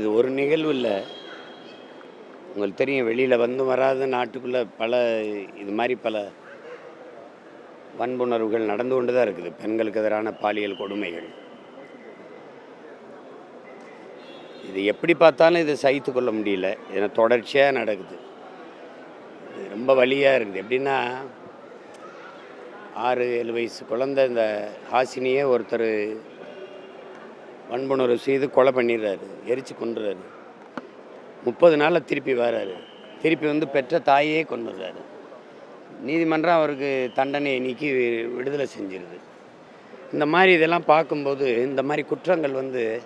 இது ஒரு நிகழ்வு இல்லை. உங்களுக்கு தெரியும் வெளியில் வந்து வராத நாட்டுக்குள்ளே பல இது மாதிரி பல வன்புணர்வுகள் நடந்து கொண்டு தான் இருக்குது. பெண்களுக்கு எதிரான பாலியல் கொடுமைகள். இது எப்படி பார்த்தாலும் இதை சகித்து கொள்ள முடியல. ஏன்னா தொடர்ச்சியாக நடக்குது. இது ரொம்ப வழியாக இருக்குது. எப்படின்னா ஆறு ஏழு வயசு குழந்தை இந்த ஹாசினியே ஒருத்தர் வன்புணர்வு செய்து கொலை பண்ணிடுறாரு எரிச்சு கொண்டுறாரு முப்பது நாளில் திருப்பி வராரு. திருப்பி வந்து பெற்ற தாயே கொண்டுடுறாரு நீதிமன்றம் அவருக்கு தண்டனையை நீக்கி வி- விடுதலை செஞ்சிருது. இந்த மாதிரி இதெல்லாம் பார்க்கும்போது இந்த மாதிரி குற்றங்கள் வந்து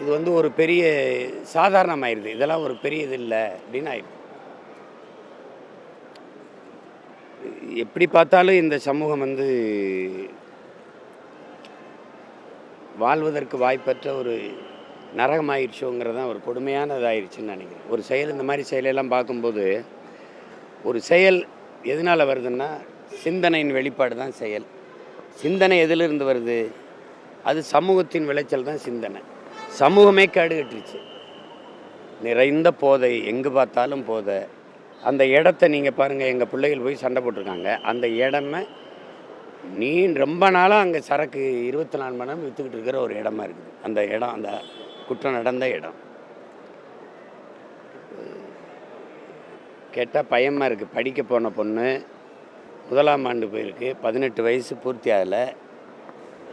இது வந்து ஒரு பெரிய சாதாரணமாயிருது. இதெல்லாம் ஒரு பெரிய இது இல்லை அப்படின்னு ஆயிடுது. எப்படி பார்த்தாலும் இந்த சமூகம் வந்து வாழ்வதற்கு வாய்ப்பற்ற ஒரு நரகமாயிடுச்சோங்கிறது தான் ஒரு கொடுமையானதாயிருச்சுன்னு நினைக்கிறேன். ஒரு செயல் இந்த மாதிரி செயலெல்லாம் பார்க்கும்போது ஒரு செயல் எதனால் வருதுன்னா சிந்தனையின் வெளிப்பாடு தான் செயல். சிந்தனை எதிலிருந்து வருது? அது சமூகத்தின் விளைச்சல் தான் சிந்தனை. சமூகமே கேடுகட்டுருச்சு. நிறைந்த போதை எங்கே பார்த்தாலும் போதை. அந்த இடத்த நீங்கள் பாருங்கள் எங்கள் பிள்ளைகள் போய் சண்டை போட்டிருக்காங்க. அந்த இடமே நீ ரொம்ப நாளாக அங்கே சரக்கு இருபத்தி நாலு மணி நேரம் விற்றுக்கிட்டு இருக்கிற ஒரு இடமா இருக்குது. அந்த இடம் அந்த குற்றம் நடந்த இடம். கேட்டால் பயமாக இருக்குது படிக்க போன பொண்ணு முதலாம் ஆண்டு போயிருக்கு. பதினெட்டு வயசு பூர்த்தி ஆகலை.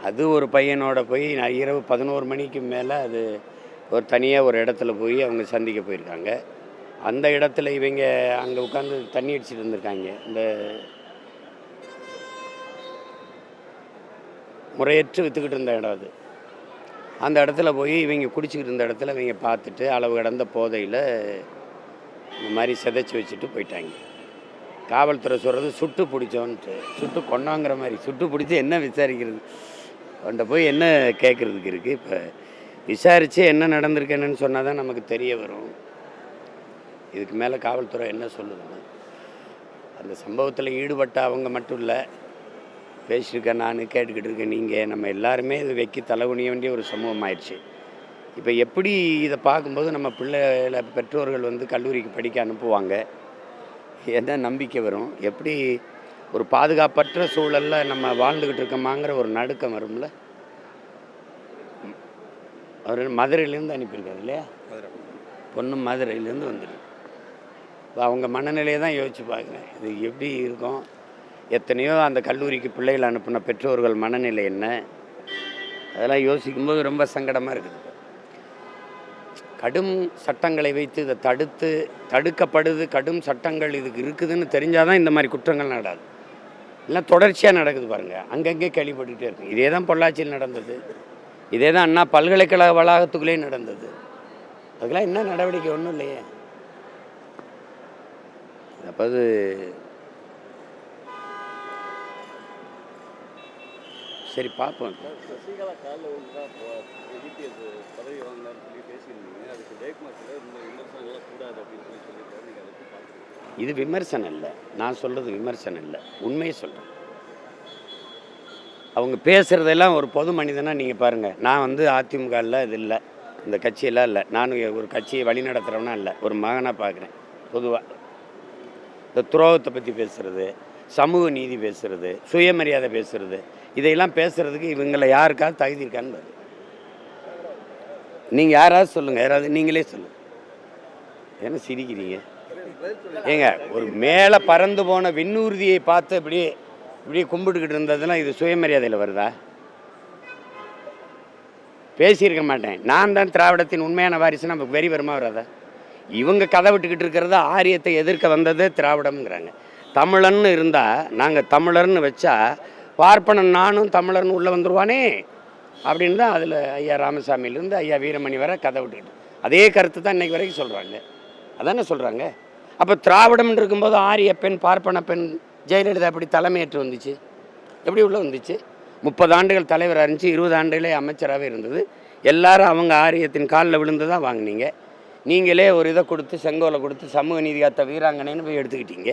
அது ஒரு பையனோட போய் நான் இரவு பதினோரு மணிக்கு மேலே அது ஒரு தனியாக ஒரு இடத்துல போய் அவங்க சந்திக்க போயிருக்காங்க. அந்த இடத்துல இவங்க அங்கே உட்காந்து தண்ணி அடிச்சுட்டு இருந்திருக்காங்க. இந்த முறையற்று விற்றுக்கிட்டு இருந்த இடம் அது. அந்த இடத்துல போய் இவங்க குடிச்சிக்கிட்டு இருந்த இடத்துல இவங்க பார்த்துட்டு அளவு கடந்த போதையில் இந்த மாதிரி சிதைச்சி வச்சுட்டு போயிட்டாங்க. காவல்துறை சொல்கிறது சுட்டு பிடிச்சோன்ட்டு சுட்டு கொண்டாங்கிற மாதிரி சுட்டு பிடிச்சி என்ன விசாரிக்கிறது? அவன்கிட்ட போய் என்ன கேட்குறதுக்கு இருக்குது இப்போ விசாரித்து என்ன நடந்திருக்கு என்னன்னு சொன்னால் தான் நமக்கு தெரிய வரும். இதுக்கு மேலே காவல்துறை என்ன சொல்லுதுன்னு. அந்த சம்பவத்தில் ஈடுபட்ட அவங்க மட்டும் இல்லை பேசியிருக்கேன் நான் கேட்டுக்கிட்டு இருக்கேன் நீங்கள் நம்ம எல்லாருமே இது வைக்கி தலைகுனிய வேண்டிய ஒரு சமூகம் ஆயிடுச்சு. இப்போ எப்படி இதை பார்க்கும்போது நம்ம பிள்ளைகளை பெற்றோர்கள் வந்து கல்லூரிக்கு படிக்க அனுப்புவாங்க? என்ன நம்பிக்கை வரும்? எப்படி ஒரு பாதுகாப்பற்ற சூழலில் நம்ம வாழ்ந்துக்கிட்டு இருக்கோமாங்கிற ஒரு நடுக்கம் வரும்ல? அவர் மதுரையிலேருந்து அனுப்பியிருக்காரு இல்லையா? பொண்ணு மதுரையிலேருந்து வந்துருக்கு. இப்போ அவங்க மனநிலையை தான் யோசிச்சு பார்க்குறேன். இது எப்படி இருக்கும்? எத்தனையோ அந்த கல்லூரிக்கு பிள்ளைகள் அனுப்பின பெற்றோர்கள் மனநிலை என்ன? அதெல்லாம் யோசிக்கும்போது ரொம்ப சங்கடமாக இருக்குது. கடும் சட்டங்களை வைத்து இதை தடுத்து தடுக்கப்படுது கடும் சட்டங்கள் இதுக்கு இருக்குதுன்னு தெரிஞ்சால் தான் இந்த மாதிரி குற்றங்கள் நடாது இல்லை தொடர்ச்சியாக நடக்குது பாருங்கள் அங்கங்கே கேள்விப்பட்டுக்கிட்டே இருக்கும். இதே தான் பொள்ளாச்சியில் நடந்தது. இதே தான் அண்ணா பல்கலைக்கழக வளாகத்துக்குள்ளே நடந்தது. அதுக்கெல்லாம் என்ன நடவடிக்கை? ஒன்றும் இல்லையே. அப்போது அது சரி பார்ப்போம் சசிகலா காலில் வந்து தான் எடிபிஎஸ் பதவி வாங்கினார்னு சொல்லி பேசியிருந்தீங்க அதுக்கு ஜெயக்குமார் சார் இந்த விமர்சனங்கள்லாம் கூடாது அப்படின்னு சொல்லி சொல்லியிருக்காரு நீங்கள் அதை எப்படி பார்க்குறீங்க? இது விமர்சனம் இல்லை. நான் சொல்கிறது விமர்சனம் இல்லை. உண்மையை சொல்கிறேன் அவங்க பேசுகிறதெல்லாம் ஒரு பொது மனிதனாக நீங்கள் பாருங்கள் நான் வந்து அதிமுகவில் இது இல்லை. இந்த கட்சியெல்லாம் இல்லை. நானும் ஒரு கட்சியை வழி நடத்துகிறவனா இல்லை. ஒரு மகனாக பார்க்குறேன். பொதுவாக இந்த துரோகத்தை பற்றி பேசுகிறது சமூக நீதி பேசுகிறது சுயமரியாதை பேசுகிறது இதையெல்லாம் பேசுகிறதுக்கு இவங்களை யாருக்காவது தகுதி இருக்கான்னு நீங்கள் யாராவது சொல்லுங்கள் யாராவது நீங்களே சொல்லுங்கள் என்ன சிரிக்கிறீங்க? ஏங்க ஒரு மேலே பறந்து போன விண்ணூர்தியை பார்த்து இப்படியே இப்படியே கும்பிட்டுக்கிட்டு இருந்ததுலாம் இது சுயமரியாதையில் வருதா? பேசியிருக்க மாட்டேன். நான் தான் திராவிடத்தின் உண்மையான வாரிசு நமக்கு வெறி வருமா வராதா? இவங்க கதை விட்டுக்கிட்டு இருக்கிறத ஆரியத்தை எதிர்க்க வந்தது திராவிடம்ங்கிறாங்க. தமிழன்னு இருந்தால் நாங்கள் தமிழர்னு வச்சா பார்ப்பனன் நானும் தமிழர்னு உள்ளே வந்துடுவானே அப்படின்னு தான் அதில் ஐயா ராமசாமியிலேருந்து ஐயா வீரமணி வரை கதை விட்டுக்கிட்டு. அதே கருத்து தான் இன்னைக்கு வரைக்கும் சொல்கிறாங்க அதானே சொல்கிறாங்க அப்போ திராவிடம்னு இருக்கும்போது ஆரிய பெண் பார்ப்பன பெண் ஜெயலலிதா எப்படி தலைமையேற்று வந்துச்சு? எப்படி உள்ளே வந்துச்சு? முப்பது ஆண்டுகள் தலைவராக இருந்துச்சு இருபது ஆண்டுகளே அமைச்சராகவே இருந்தது. எல்லாரும் அவங்க ஆரியத்தின் காலில் விழுந்து தான் வாங்குனீங்க. நீங்களே ஒரு இதை கொடுத்து செங்கோலை கொடுத்து சமூக நீதி காத்த வீராங்கனைன்னு போய் எடுத்துக்கிட்டீங்க.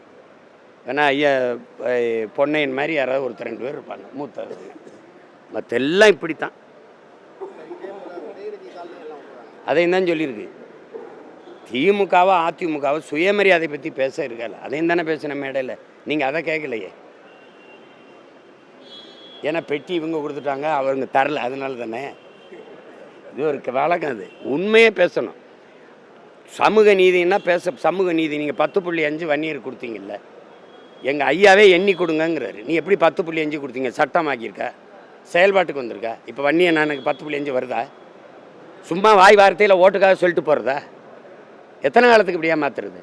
ஏன்னா ஐயா பொன்னையின் பொன்னையன் மாதிரி யாராவது ஒருத்தர் ரெண்டு பேர் இருப்பாங்க மூத்த மற்ற எல்லாம் இப்படித்தான். அதையும் தான் சொல்லியிருக்கு. திமுகவோ அதிமுகவோ சுயமரியாதை பற்றி பேச இருக்கல அதையும் தானே பேசின மேடையில். நீங்கள் அதை கேட்கலையே. ஏன்னா பெட்டி இவங்க கொடுத்துட்டாங்க அவங்க தரல அதனால தானே. இது ஒரு வழக்கம் அது. உண்மையே பேசணும். சமூக நீதினா பேச சமூக நீதி. நீங்கள் பத்து புள்ளி அஞ்சு வன்னியர் கொடுத்தீங்கல்ல. எங்கள் ஐயாவே எண்ணி கொடுங்கங்கிறாரு. நீ எப்படி பத்து புள்ளி அஞ்சு கொடுத்தீங்க? சட்டமாக்கியிருக்கா. செயல்பாட்டுக்கு வந்திருக்கா. இப்போ வண்டியை நான் எனக்கு பத்து புள்ளி அஞ்சு வருதா? சும்மா வாய் வார்த்தையில் ஓட்டுக்காக சொல்லிட்டு போகிறதா எத்தனை காலத்துக்கு இப்படியா மாற்றுறது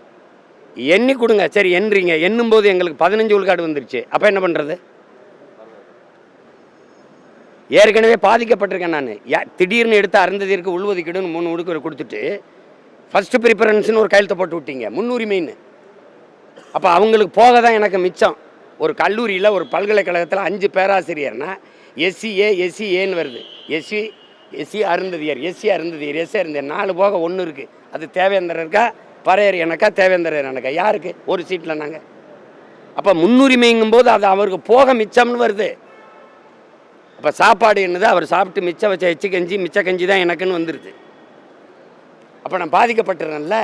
எண்ணி கொடுங்க. சரி எண்றீங்க. எண்ணும்போது எங்களுக்கு பதினஞ்சு உள்காடு வந்துருச்சு. அப்போ என்ன பண்ணுறது ஏற்கனவே பாதிக்கப்பட்டிருக்கேன் நான். யா திடீர்னு எடுத்து அருந்ததிற்கு உள்ஒதுக்கீடுன்னு மூணு உடுக்கு கொடுத்துட்டு ஃபஸ்ட்டு ப்ரிஃபரன்ஸ்னு ஒரு கையெழுத்த போட்டு விட்டீங்க. முன்னுரிமைன்னு. அப்போ அவங்களுக்கு போக தான் எனக்கு மிச்சம். ஒரு கல்லூரியில் ஒரு பல்கலைக்கழகத்தில் அஞ்சு பேராசிரியர்னா எஸ்சி ஏன்னு வருது. SC SC Arunthathiyar SC Arunthathiyar SC Arunthathiyar நாலு போக ஒன்று இருக்குது அது தேவேந்திரர் இருக்கா? பறையர் எனக்கா? தேவேந்திரர் எனக்கா? யாருக்கு? ஒரு சீட்டில் நாங்கள் அப்போ முன்னுரிமைங்கும் போது அது அவருக்கு போக மிச்சம்னு வருது. அப்போ சாப்பாடு என்னது? அவர் சாப்பிட்டு மிச்சம் வச்ச எச்சு கஞ்சி மிச்ச கஞ்சி தான் எனக்குன்னு வந்துடுது அப்போ நான் பாதிக்கப்பட்டுறேன்ல.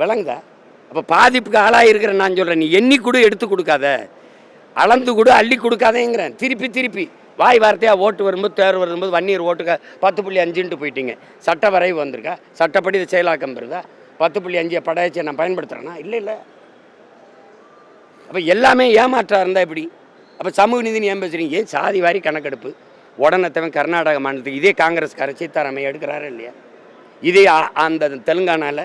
விளங்குதா? அப்போ பாதிப்புக்கு ஆளாக இருக்கிற நான் சொல்கிறேன் நீ எண்ணி கொடு எடுத்து கொடுக்காத. அளந்து கொடு அள்ளி கொடுக்காதேங்கிறேன். திருப்பி திருப்பி. வாய் வார்த்தையாக ஓட்டு வரும்போது தேர்வு வரும்போது வன்னியர் ஓட்டுக்க பத்து புள்ளி அஞ்சுன்ட்டு போயிட்டீங்க. சட்ட வரைவு வந்திருக்கா? சட்டப்படி இதை செயலாக்கம் பெறுதா? பத்து புள்ளி அஞ்சு படையாச்சியை நான் பயன்படுத்துகிறேன்னா இல்லை இல்லை. அப்போ எல்லாமே ஏமாற்றாக இருந்தால் எப்படி? அப்போ சமூக நீதினு ஏன் பேசுகிறீங்க ஏன் சாதி வாரி கணக்கெடுப்பு? உடனத்தவன் கர்நாடக மாநிலத்துக்கு இதே காங்கிரஸ்காரர் சீதாராமையா எடுக்கிறாரா இல்லையா? இதே அந்த தெலுங்கானாவில்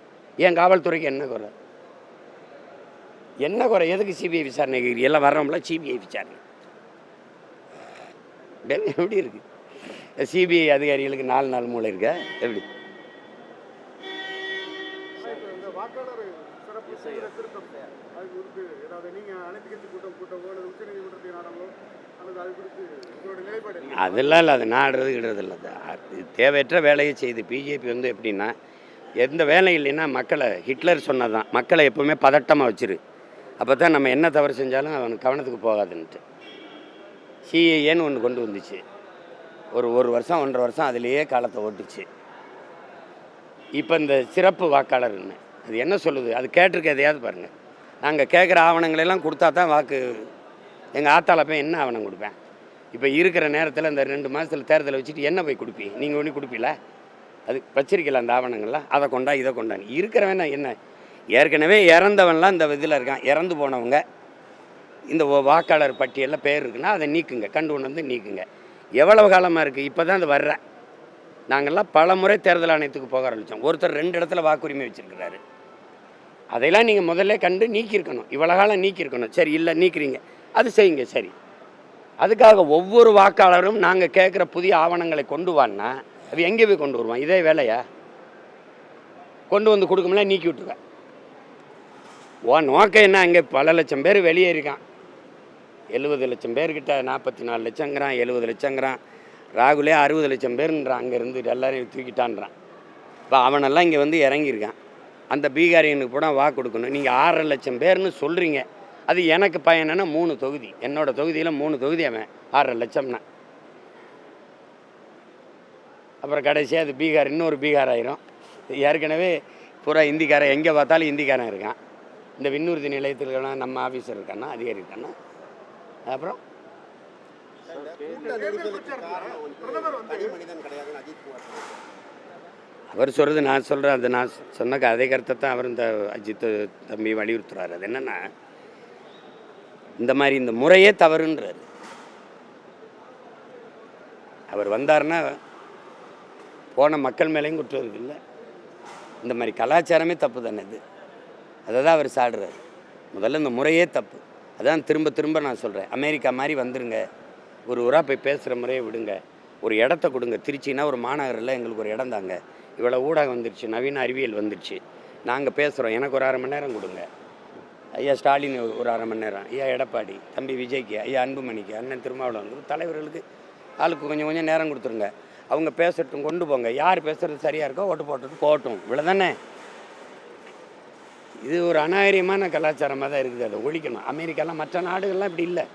என் காவல்துறைக்கு என்ன குறை? என்ன குறை? எதுக்கு சிபிஐ விசாரணை எல்லாம் வர்றோம்ல? சிபிஐ விசாரணை. டெல்லி எப்படி இருக்குது சிபிஐ அதிகாரிகளுக்கு நாலு நாள் மூளை இருக்கா? எப்படி? அது அதெல்லாம் இல்லை அது நாடுறது கிடுறது இல்லை அது தேவையற்ற வேலையை செய்து பிஜேபி வந்து எப்படின்னா எந்த வேலை இல்லைன்னா மக்களை ஹிட்லர் சொன்னது தான் மக்களை எப்போவுமே பதட்டமாக வச்சிரு. அப்போ தான் நம்ம என்ன தவறு செஞ்சாலும் அவனுக்கு கவனத்துக்கு போகாதுன்ட்டு. சிஏஏன்னு ஒன்று கொண்டு வந்துச்சு. ஒரு ஒரு வருஷம் ஒன்றரை வருஷம் அதிலேயே காலத்தை ஓட்டுச்சு. இப்போ இந்த சிறப்பு வாக்காளர்னு. அது என்ன சொல்லுது? அது கேட்டிருக்க எதையாவது பாருங்கள் நாங்கள் கேட்குற ஆவணங்களெல்லாம் கொடுத்தா தான் வாக்கு எங்கள் ஆத்தால போய் என்ன ஆவணம் கொடுப்பேன்? இப்போ இருக்கிற நேரத்தில் இந்த ரெண்டு மாதத்தில் தேர்தலை வச்சுட்டு என்ன போய் கொடுப்பீங்க நீங்கள் ஒன்றும் கொடுப்பீங்களா அது வச்சிருக்கல அந்த ஆவணங்கள்லாம் அதை கொண்டா இதை கொண்டான் இருக்கிறவன் என்ன? ஏற்கனவே இறந்தவன்லாம் இந்த இதில் இருக்கான். இறந்து போனவங்க இந்த வாக்காளர் பட்டியலில் பேர் இருக்குன்னா அதை நீக்குங்க. கண்டு கொண்டு வந்து நீக்குங்க. எவ்வளவு காலமாக இருக்குது இப்போ தான் அது வர்ற. நாங்கள்லாம் பல முறை தேர்தல் ஆணையத்துக்கு போக ஆரம்பித்தோம் ஒருத்தர் ரெண்டு இடத்துல வாக்குரிமை வச்சுருக்கிறாரு. அதையெல்லாம் நீங்கள் முதல்ல கண்டு நீக்கியிருக்கணும். இவ்வளோ காலம் நீக்கியிருக்கணும். சரி இல்லை நீக்கிறீங்க. அது செய்யுங்க. சரி. அதுக்காக ஒவ்வொரு வாக்காளரும் நாங்கள் கேட்குற புதிய ஆவணங்களை கொண்டு வான்னா அது எங்கே போய் கொண்டு வருவான்? இதே வேலையா? கொண்டு வந்து கொடுக்கும்ல நீக்கி விட்டுருவேன். ஓ நோக்கம் என்ன? அங்கே பல லட்சம் பேர் வெளியே இருக்கான். எழுபது லட்சம் பேர்கிட்ட நாற்பத்தி நாலு லட்சங்கிறான் எழுபது லட்சங்கிறான். ராகுலே அறுபது லட்சம் பேருன்றான். அங்கேருந்து எல்லாரையும் தூக்கிட்டான்றான். இப்போ அவனெல்லாம் இங்கே வந்து இறங்கியிருக்கான். அந்த பீகாரியனுக்கு கூட வாக்கு கொடுக்கணும். நீங்கள் ஆறரை லட்சம் பேர்னு சொல்கிறீங்க அது எனக்கு பயனன்னா மூணு தொகுதி. என்னோட தொகுதியில் மூணு தொகுதி அவன். ஆறரை லட்சம்னா. அப்புறம் கடைசியாக அது பீகார் இன்னொரு பீகார் ஆயிரும் ஏற்கனவே பூரா இந்திக்காரன் எங்கே பார்த்தாலும் இந்திக்காரன் இருக்கான். இந்த விண்ணூர்தி நிலையத்தில் இருக்கானா நம்ம ஆஃபீஸர் இருக்கானா அதிகாரி இருக்கானா அப்புறம்? அவர் சொல்கிறது நான் சொல்கிறேன் அது நான் சொன்ன அதே கருத்தை தான் அவர் இந்த அஜித் தம்பி வலியுறுத்துறாரு. அது என்னென்னா இந்த மாதிரி இந்த முறையே தவறுன்றார். அவர் வந்தாருன்னா போன மக்கள் மேலேயும் குற்றம் இருக்குல்ல? இந்த மாதிரி கலாச்சாரமே தப்பு தானே இது. அதை தான் அவர் சாடுறாரு. முதல்ல இந்த முறையே தப்பு. அதான் திரும்ப திரும்ப நான் சொல்கிறேன் அமெரிக்கா மாதிரி வந்துருங்க. ஒரு ஊராக போய் பேசுகிற முறையை விடுங்க. ஒரு இடத்த கொடுங்க. திருச்சின்னா ஒரு மாநகரில் எங்களுக்கு ஒரு இடம் தாங்க. இவ்வளோ ஊடகம் வந்துருச்சு. நவீன அறிவியல் வந்துருச்சு. நாங்கள் பேசுகிறோம். எனக்கு ஒரு அரை மணி நேரம் கொடுங்க. ஐயா ஸ்டாலின் ஒரு அரை மணி நேரம். ஐயா எடப்பாடி தம்பி விஜய்க்கு ஐயா அன்புமணிக்கு அண்ணன் திருமாவளவன் தலைவர்களுக்கு ஆளுக்கு கொஞ்சம் கொஞ்சம் நேரம் கொடுத்துருங்க. அவங்க பேசட்டும் கொண்டு போங்க. யார் பேசுகிறது சரியாக இருக்கோ ஓட்டு போட்டுட்டு போகட்டும். இவ்வளோதானே இது ஒரு அநாகரியமான கலாச்சாரமாக தான் இருக்குது அதை ஒழிக்கணும். அமெரிக்காலாம் மற்ற நாடுகள்லாம் இப்படி இல்லை.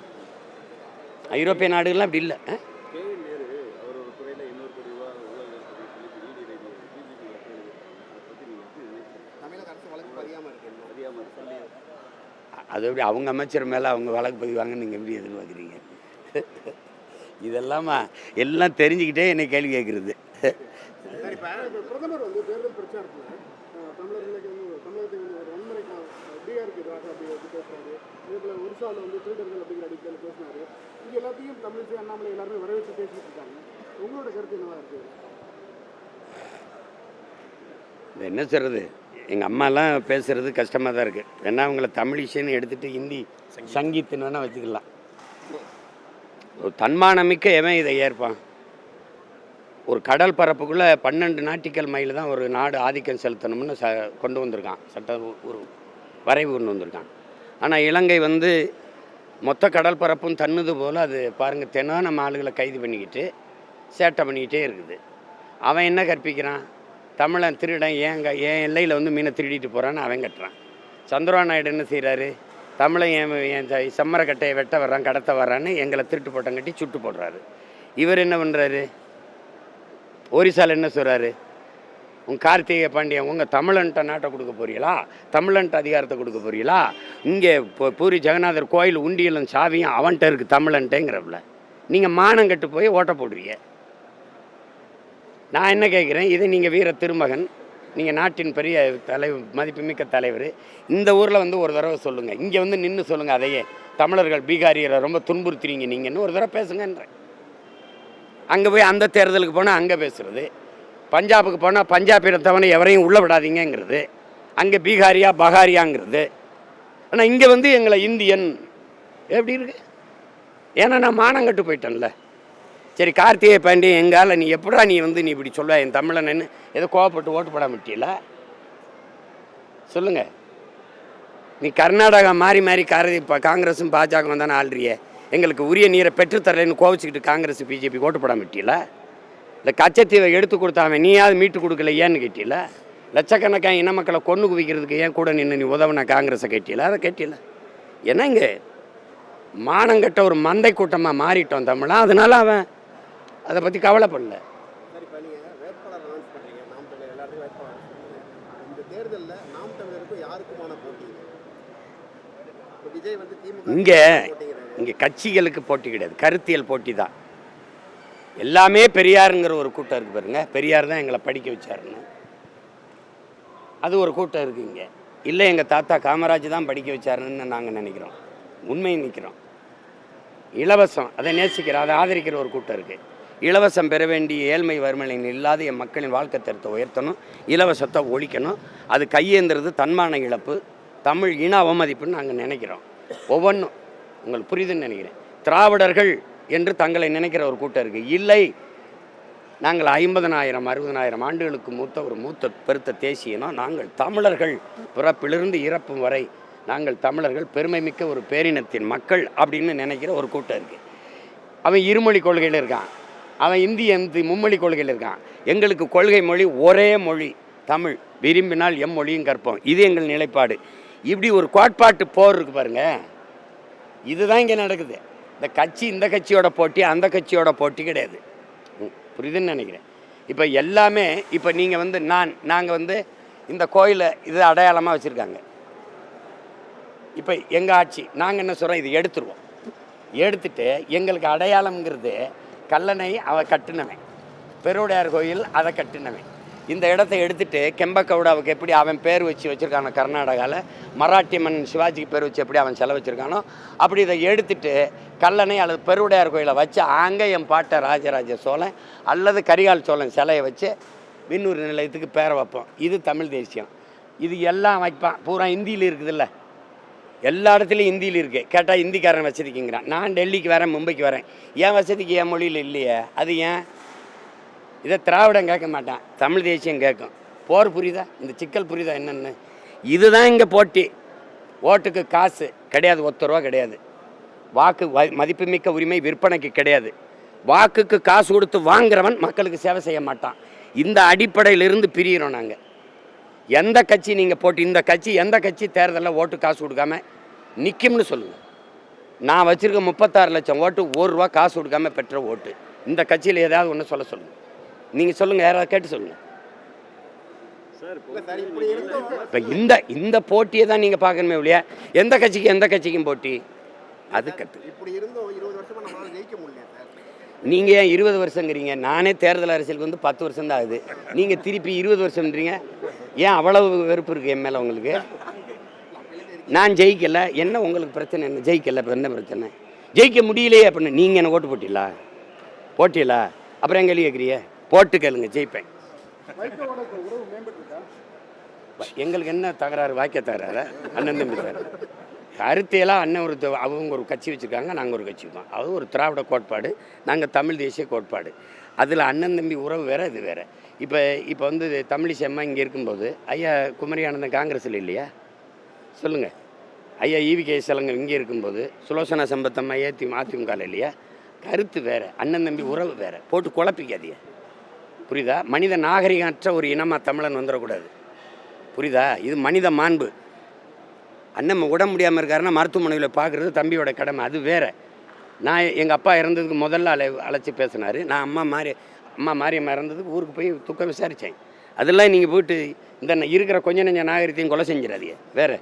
ஐரோப்பிய நாடுகள்லாம் இப்படி இல்லை. ஆ? அது எப்படி அவங்க அமைச்சர் மேலே அவங்க வழக்கு பதிவாங்கன்னு நீங்கள் எப்படி எதிர்பார்க்குறீங்க? இதெல்லாமா? எல்லாம் தெரிஞ்சுக்கிட்டே என்னை கேள்வி கேட்குறது பிரதமர் வந்து தேர்தல் பிரச்சாரத்தில் தமிழர்களுக்கு வந்து தமிழகத்துக்கு வந்து ஒரு வன்முறை டிஆருக்கு எதிராக அப்படி வந்து பேசுறாரு. இதே போல் ஒரிசாவில் வந்து திருடர்கள் அப்படிங்கிற அடிப்படையில் பேசினாரு. இது எல்லாத்தையும் தமிழிசை அண்ணாமலை எல்லாருமே வரவேற்று பேசிட்டு இருக்காங்க. உங்களோட கருத்து என்னவா இருக்கு? என்ன சொல்கிறது எங்கள் அம்மாலாம் பேசுகிறது கஷ்டமாக தான் இருக்குது வேணா அவங்கள தமிழிசைன்னு எடுத்துகிட்டு ஹிந்தி சங்கீத்துன்னு வேணால் வச்சுக்கலாம். தன்மானமிக்க எவன் இதை ஏற்பான்? ஒரு கடல் பரப்புக்குள்ளே பன்னெண்டு நாட்டிக்கல் மைல் தான் ஒரு நாடு ஆதிக்கம் செலுத்தணும்னு ச கொண்டு வந்திருக்கான். சட்ட ஒரு வரைவு கொண்டு வந்திருக்கான். ஆனால் இலங்கை வந்து மொத்த கடல் பரப்பும் தன்னுது போல் அது பாருங்கள் தினம் நம்ம ஆளுகளை கைது பண்ணிக்கிட்டு சேட்டை பண்ணிக்கிட்டே இருக்குது. அவன் என்ன கற்பிக்கிறான்? தமிழன் திருடன் ஏன் என் எல்லையில் வந்து மீனை திருடிட்டு போகிறான்னு அவன் கட்டுறான் சந்திரபாபு நாயுடு என்ன செய்கிறாரு தமிழன் என் என் செம்மரக்கட்டையை வெட்ட வர்றான் கடத்த வர்றான்னு எங்களை திருட்டு போட்டம் கட்டி சுட்டு போடுறாரு. இவர் என்ன பண்ணுறாரு ஒரிசால என்ன சொல்கிறாரு உன் கார்த்திகை பாண்டியன் உங்கள் தமிழன்ட்ட நாட்டை கொடுக்க போறீங்களா? தமிழன்ட்ட அதிகாரத்தை கொடுக்க போறீங்களா? இங்கே பூரி ஜெகநாதர் கோயில் உண்டியலும் சாவியும் அவன்கிட்ட இருக்குது தமிழன்ட்டேங்கிறப்பல நீங்கள் மானம் கட்டு போய் ஓட்ட போடுவீங்க நான் என்ன கேட்குறேன் இது நீங்கள் வீர திருமகன் நீங்கள் நாட்டின் பெரிய தலைவர் மதிப்புமிக்க தலைவர் இந்த ஊரில் வந்து ஒரு தடவை சொல்லுங்கள் இங்கே வந்து நின்று சொல்லுங்கள் அதையே. தமிழர்கள் பீகாரியரை ரொம்ப துன்புறுத்துறீங்க நீங்கன்னு ஒரு தடவை பேசுங்கன்றேன். அங்கே போய் அந்த தேர்தலுக்கு போனால் அங்கே பேசுகிறது பஞ்சாபுக்கு போனால் பஞ்சாபிரத்தவனை எவரையும் உள்ள விடாதீங்கங்கிறது. அங்கே பீகாரியா பகாரியாங்கிறது ஆனால் இங்கே வந்து எங்களை இந்தியன். எப்படி இருக்கு? ஏன்னா நான் மானங்கட்டு போயிட்டேன்ல. சரி கார்த்திகை பாண்டி எங்கால நீ எப்படா நீ வந்து நீ இப்படி சொல்ல என் தமிழன்னு ஏதோ கோவப்பட்டு ஓட்டு போட மாட்டியில சொல்லுங்க. நீ கர்நாடகா மாறி மாறி காரதி இப்போ காங்கிரஸும் பாஜகவும் தானே ஆள்றியே எங்களுக்கு உரிய நீரை பெற்றுத்தரலைன்னு கோவிச்சுக்கிட்டு காங்கிரஸ் பிஜேபி ஓட்டு போட மாட்டியல இல்லை கச்சத்தீவை எடுத்து கொடுத்தாவன் நீயாவது மீட்டு கொடுக்கல ஏன்னு கேட்டியில லட்சக்கணக்கான இன மக்களை கொண்டு குவிக்கிறதுக்கு ஏன் கூட நின்று நீ உதவின காங்கிரஸை கேட்டியில அதை கேட்டியில ஏன்னா இங்கே மானங்கட்ட ஒரு மந்தை கூட்டமாக மாறிட்டோம் தமிழா? அதனால அவன் அதை பற்றி வந்து திமுக இங்கே இங்கே கட்சிகளுக்கு போட்டி கிடையாது. கருத்தியல் போட்டி தான். எல்லாமே பெரியாருங்கிற ஒரு கூட்டம் இருக்குது பாருங்க. பெரியார் தான் எங்களை படிக்க வச்சாருன்னு. அது ஒரு கூட்டம் இருக்குது இங்கே. இல்லை எங்கள் தாத்தா காமராஜ் தான் படிக்க வச்சாருன்னு நாங்கள் நினைக்கிறோம். உண்மையை நிற்கிறோம் இலவசம். அதை நேசிக்கிற அதை ஆதரிக்கிற ஒரு கூட்டம் இருக்குது இலவசம் பெற வேண்டிய ஏழ்மை வறுமையின் இல்லாத என் மக்களின் வாழ்க்கை தரத்தை உயர்த்தணும் இலவசத்தை ஒழிக்கணும். அது கையேந்துறது தன்மான இழப்பு தமிழ் இன அவமதிப்புன்னு நாங்கள் நினைக்கிறோம். ஒவ்வொன்றும் உங்களுக்கு புரியுதுன்னு நினைக்கிறேன். திராவிடர்கள் என்று தங்களை நினைக்கிற ஒரு கூட்டம் இருக்குது இல்லை நாங்கள் ஐம்பதனாயிரம் அறுபதனாயிரம் ஆண்டுகளுக்கு மூத்த ஒரு மூத்த பெருத்த தேசியனோ நாங்கள் தமிழர்கள் பிறப்பிலிருந்து இறப்பும் வரை நாங்கள் தமிழர்கள் பெருமைமிக்க ஒரு பேரினத்தின் மக்கள் அப்படின்னு நினைக்கிற ஒரு கூட்டம் இருக்குது அவன் இருமொழி கொள்கையில் இருக்கான். அவன் இந்திய எந்த மும்மொழி கொள்கையில் இருக்கான். எங்களுக்கு கொள்கை மொழி ஒரே மொழி தமிழ். விரும்பினால் எம் மொழியும் கற்போம் இது எங்கள் நிலைப்பாடு. இப்படி ஒரு கோட்பாட்டு போர் இருக்கு பாருங்க. இதுதான் இங்கே நடக்குது. இந்த கட்சி இந்த கட்சியோட போட்டி அந்த கட்சியோட போட்டி கிடையாது. ம், புரியுதுன்னு நினைக்கிறேன். இப்போ எல்லாமே இப்போ நீங்கள் வந்து நான் நாங்கள் வந்து இந்த கோயிலை இது அடையாளமாக வச்சுருக்காங்க. இப்போ எங்கள் ஆட்சி நாங்கள் என்ன சொல்கிறோம் இது எடுத்துருவோம். எடுத்துட்டு எங்களுக்கு அடையாளம்ங்கிறது கல்லணை அவ கட்டினவன். பெருவுடையார் கோயில் அதை கட்டினவன். இந்த இடத்த எடுத்துட்டு கெம்பக்கவுடாவுக்கு எப்படி அவன் பேர் வச்சு வச்சுருக்கானோ கர்நாடகாவில் மராட்டி மன்னன் சிவாஜிக்கு பேர் வச்சு எப்படி அவன் செலவு வச்சுருக்கானோ அப்படி இதை எடுத்துட்டு கல்லணை அல்லது பெருவுடையார் கோயிலை வச்சு அங்கே என் பாட்டை ராஜராஜ சோழன் அல்லது கரிகால் சோழன் சிலையை வச்சு விண்ணூர் நிலையத்துக்கு பேரை வைப்போம். இது தமிழ் தேசியம். இது எல்லாம் வைப்பான். பூரா ஹிந்தியில் இருக்குதுல்ல. எல்லா இடத்துலையும் ஹிந்தியில் இருக்குது கேட்டால் ஹிந்திக்காரன் வசதிக்குங்கிறான். நான் டெல்லிக்கு வரேன் மும்பைக்கு வரேன். என் வசதிக்கு என் மொழியில் இல்லையே. அது ஏன்? இதை திராவிடம் கேட்க மாட்டான். தமிழ் தேசியம் கேட்கும். போர் புரியுதா? இந்த சிக்கல் புரியுதா என்னென்னு? இதுதான் இங்கே போட்டி. ஓட்டுக்கு காசு கிடையாது ஒத்த ரூபா கிடையாது. வாக்கு வ- மதிப்புமிக்க உரிமை விற்பனைக்கு கிடையாது. வாக்குக்கு காசு கொடுத்து வாங்குறவன் மக்களுக்கு சேவை செய்ய மாட்டான். இந்த அடிப்படையிலிருந்து பிரியிறோம் நாங்கள் எந்த கட்சி நீங்கள் போட்டு இந்த கட்சி எந்த கட்சி தேர்தலில் ஓட்டு காசு கொடுக்காம நிற்கும்னு சொல்லுங்கள் நான் வச்சுருக்க முப்பத்தாறு லட்சம் ஓட்டு ஒரு ரூபா காசு கொடுக்காம பெற்ற ஓட்டு. இந்த கட்சியில் ஏதாவது ஒன்று சொல்ல சொல்லுங்கள் நீங்கள் சொல்லுங்கள் யாராவது கேட்டு சொல்லுங்கள் சார் இப்போ இந்த இந்த போட்டியை தான் நீங்கள் பார்க்கணுமே இல்லையா எந்த கட்சிக்கு எந்த கட்சிக்கும் போட்டி? அது கட்டு. நீங்கள் ஏன் இருபது வருஷங்கிறீங்க? நானே தேர்தல் அரசியலுக்கு வந்து பத்து வருஷம் தான் ஆகுது. நீங்கள் திருப்பி இருபது வருஷம்ன்றீங்க? ஏன் அவ்வளவு வெறுப்பு இருக்குது என் மேலே உங்களுக்கு? நான் ஜெயிக்கல. என்ன உங்களுக்கு பிரச்சனை? என்ன ஜெயிக்கல? இப்போ என்ன பிரச்சனை? ஜெயிக்க முடியலையே அப்படின்னு நீங்கள் என்ன ஓட்டு போட்டீங்களா? போட்டீங்களா? அப்புறம் எங்கே கேட்குறிய போட்டு கேளுங்க ஜெயிப்பேன். எங்களுக்கு என்ன தகராறு வாக்கிய தகராறு? அண்ணன் தம்பி சார். கருத்தையெல்லாம் அண்ணன் ஒரு அவங்க ஒரு கட்சி வச்சுருக்காங்க நாங்கள் ஒரு கட்சி இருக்கோம் அது ஒரு திராவிட கோட்பாடு நாங்கள் தமிழ் தேசிய கோட்பாடு. அதில் அண்ணன் தம்பி உறவு வேறு இது வேறு. இப்போ இப்போ வந்து தமிழிசைம்மா இங்கே இருக்கும்போது ஐயா குமரி ஆனந்தன் காங்கிரஸில் இல்லையா? சொல்லுங்கள் ஐயா ஈவி கே சலங்கர் இங்கே இருக்கும்போது சுலோசனா சம்பத்தம்மா ஏத்தி அதிமுகவில் இல்லையா? கருத்து வேறு அண்ணன் தம்பி உறவு வேறு போட்டு குழப்பிக்காதிய புரியுதா? மனித நாகரிகமற்ற ஒரு இனமாக தமிழன் வந்துடக்கூடாது. புரியுதா? இது மனித மாண்பு. அண்ணன் உடம்பு முடியாமல் இருக்காருன்னா மருத்துவமனையில் பார்க்குறது தம்பியோட கடமை அது வேற. நான் எங்கள் அப்பா இறந்ததுக்கு முதல்ல அழை அழைச்சி பேசினார். நான் அம்மா மாதிரி அம்மா மாரியம்மா இறந்ததுக்கு ஊருக்கு போய் துக்கம் விசாரித்தேன் அதெல்லாம் நீங்கள் போயிட்டு இந்த இருக்கிற கொஞ்ச நெஞ்ச நாகரிகத்தையும் கொலை செஞ்சிடாதீங்க. வேறு.